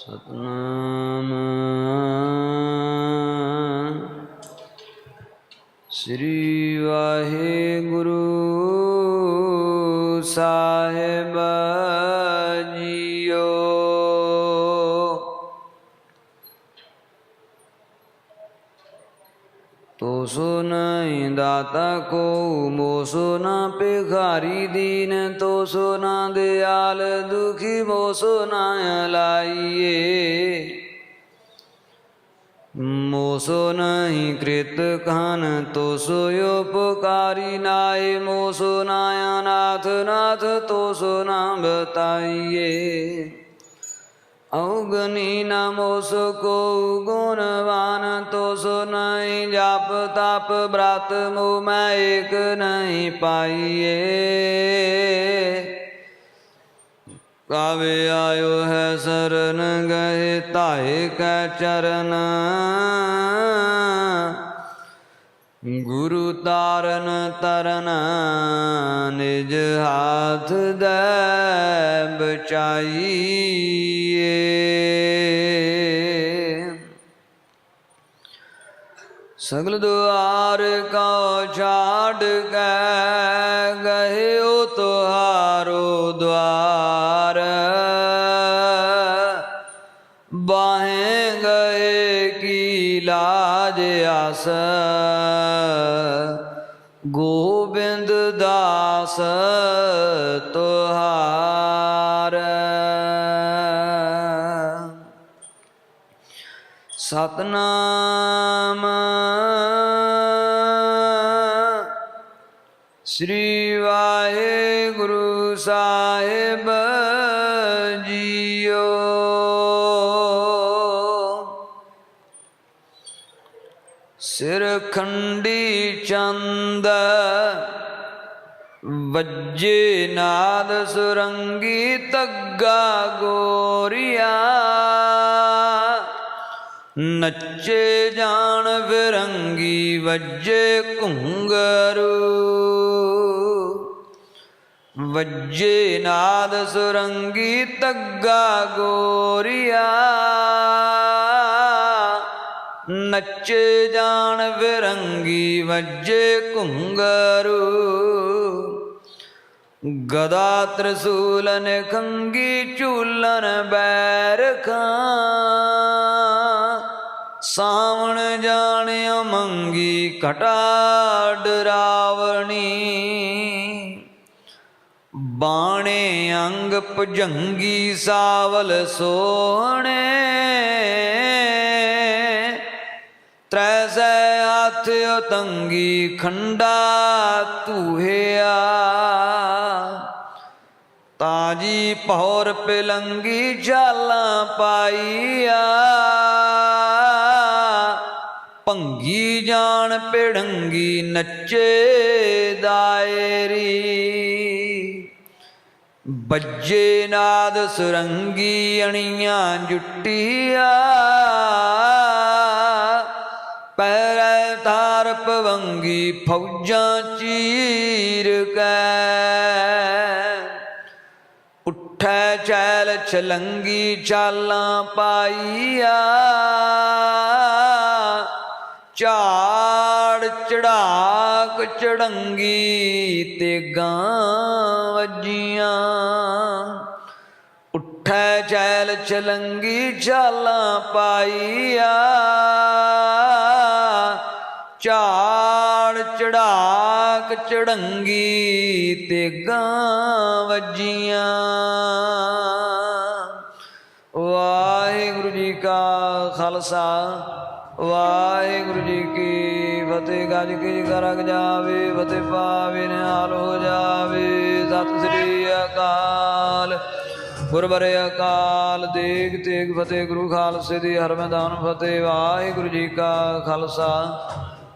ਸਤਨਾਮ। ਸ੍ਰੀ ਵਾਹਿਗੁਰੂ ਤੋ ਸੋ ਦਾਤਾ ਕੋ ਮੋਸੋ ਨਾ ਭਿਖਾਰੀ ਦੀਨ, ਤੋ ਸੋ ਨਾ ਦਿਆਲ ਦੁਖੀ, ਮੋਸੋ ਨਾ ਲਾਈਏ ਮੋਸੋ ਨਹੀਂ ਕ੍ਰਿਤ ਖਾਨ ਤੋ ਸੋ ਉਪਕਾਰੀ ਨਾਏ, ਮੋਸੋ ਨਾਇਆ ਨਾਥ ਨਾਥ, ਤੋ ਸੋ ਨਾ ਬਤਾਈਏ। ਔਗਨੀ ਨਮੋਸ ਕੋ ਗੁਣਵਾਨ ਤੋ ਨਹੀਂ ਜਪ ਤਪ ਬ੍ਰਤ ਮੋ ਮੈਂ ਏਕ ਨਹੀਂ ਪਾਈਏ। ਕਾਵੇ ਆਇਓ ਹੈ ਸਰਨ ਗਏ ਧਾਏ ਕੈ ਚਰਨ। ਗੁਰੂ ਤਾਰਨ ਤਰਨ ਨਿਜ ਹਾਥ ਦੇ ਬਚਾਈਏ। ਸਗਲ ਦੁਆਰ ਕਾ ਛਾੜ ਕੇ ਗਏ ਉਹ ਤੁਹਾਰੋ ਦੁਆਰ। ਬਾਹੇ ਗਏ ਕੀ ਲਾਜ ਆਸ ਗੋਬਿੰਦ ਦਾਸ ਤੁਹਾਰ। ਸਤਨਾਮ ਸ੍ਰੀ ਵਾਹਿਗੁਰੂ ਸਾਹਿਬ ਜੀਓ। ਸਿਰ ਖੰਡੀ ਚੰਦ ਵੱਜੇ ਨਾਦ ਸੁਰੰਗੀ ਤੱਗਾ ਗੋਰੀਆ। ਨੱਚੇ ਜਾਣ ਫਿਰੰਗੀ ਵੱਜੇ ਘੁੰਗਰੂ। ਵੱਜੇ ਨਾਦ ਸੁਰੰਗੀ ਤੱਗਾ ਗੋਰੀਆ। ਨੱਚੇ ਜਾਣ ਫਿਰੰਗੀ ਵੱਜੇ ਘੁੰਗਰੂ। ਗਦਾ ਤ੍ਰਿਸੂਲਨ ਖੰਗੀ ਝੂਲਨ ਬੈਰ ਖਾਂ। ਸਾਵਣ ਜਾਣਿਓ ਮੰਗੀ ਘਟਾ ਡਰਾਵਣੀ। ਬਾਣੇ ਅੰਗ ਭਜੰਗੀ ਸਾਵਲ ਸੋਹਣੇ। ਤ੍ਰੈ ਸੈ ਹੱਥ ਉਤੰਗੀ, ਖੰਡਾ ਧੂਹਿਆ। ਤਾਜੀ ਪੌਰ ਪਿਲੰਗੀ ਜਾਲਾਂ ਪਾਈਆ। ਭੰਗੀ ਜਾਣ ਪਿੜੰਗੀ ਨੱਚੇ ਦਾਇਰੀ। ਬੱਜੇ ਨਾਦ ਸੁਰੰਗੀ ਅਣੀਆਂ ਜੁੱਟੀਆਂ। ਪੈਰੈ ਤਾਰ ਪਵੰਗੀ ਫੌਜਾਂ ਚੀਰ ਕੈ। ਉੱਠੈ ਚੈਲ ਚਲੰਗੀ ਚਾਲਾਂ ਪਾਈਆ। ਝਾੜ ਚੜਾਕ ਚੜੰਗੀ ਤੇ ਗਾਂ ਵੱਜੀਆਂ। ਉੱਠੈ ਚੈਲ ਚਲੰਗੀ ਚਾਲਾਂ ਪਾਈਆ। ਝਾੜ ਚੜਾਕ ਚੜੰਗੀ ਤੇ ਗਾਂ ਵੱਜੀਆਂ। ਵਾਹਿਗੁਰੂ ਜੀ ਕਾ ਖਾਲਸਾ, ਵਾਹਿਗੁਰੂ ਜੀ ਕੀ ਫਤਿਹ। ਗੱਜ ਕੇ ਕਰਕ ਜਾਵੇ, ਫਤਿਹ ਪਾਵੇ ਨਿਹਾਲ ਹੋ ਜਾਵੇ। ਸਤਿ ਸ੍ਰੀ ਅਕਾਲ। ਗੁਰਬਰੇ ਅਕਾਲ ਦੇਗ ਤੇਗ ਫਤਿਹ ਗੁਰੂ ਖਾਲਸੇ ਦੀ ਹਰ ਮੈਦਾਨ ਫਤਿਹ। ਵਾਹਿਗੁਰੂ ਜੀ ਕਾ ਖਾਲਸਾ